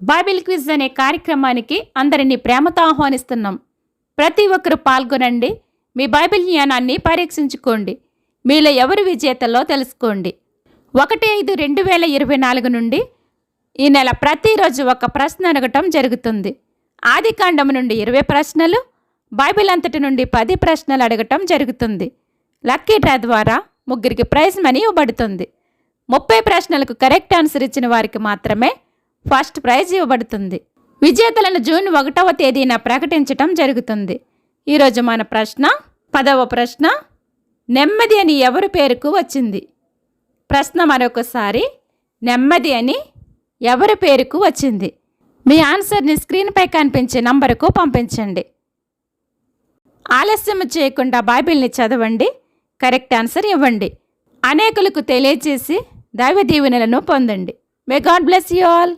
Bible quiz అనే కార్యక్రమానికి అందరినీ ప్రేమతో ఆహ్వానిస్తున్నాం. ప్రతి ఒక్కరు పాల్గొనండి. మీ బైబిల్ జ్ఞానాన్ని పరీక్షించుకోండి. మీలో ఎవరు విజేతలో తెలుసుకోండి. ఒకటి ఐదు రెండు వేల ఇరవై నాలుగు నుండి ఈ నెల ప్రతిరోజు ఒక ప్రశ్న అడగటం జరుగుతుంది. ఆది కాండం నుండి ఇరవై ప్రశ్నలు బైబిల్ అంతటి నుండి పది ప్రశ్నలు అడగటం జరుగుతుంది. లక్కీ డ్రా ద్వారా ముగ్గురికి ప్రైజ్ మనీ ఇవ్వబడుతుంది. ముప్పై ప్రశ్నలకు కరెక్ట్ ఆన్సర్ ఇచ్చిన వారికి మాత్రమే ఫస్ట్ ప్రైజ్ ఇవ్వబడుతుంది. విజేతలను జూన్ ఒకటవ తేదీన ప్రకటించటం జరుగుతుంది. ఈరోజు మన ప్రశ్న పదవ ప్రశ్న నెమ్మది అని ఎవరి పేరుకు వచ్చింది? ప్రశ్న మరొకసారి నెమ్మది అని ఎవరి పేరుకు వచ్చింది? మీ ఆన్సర్ని స్క్రీన్పై కనిపించే నంబరుకు పంపించండి. ఆలస్యం చేయకుండా బైబిల్ని చదవండి కరెక్ట్ ఆన్సర్ ఇవ్వండి. అనేకులకు తెలియజేసి దైవ దీవెనలను పొందండి. May God bless you all.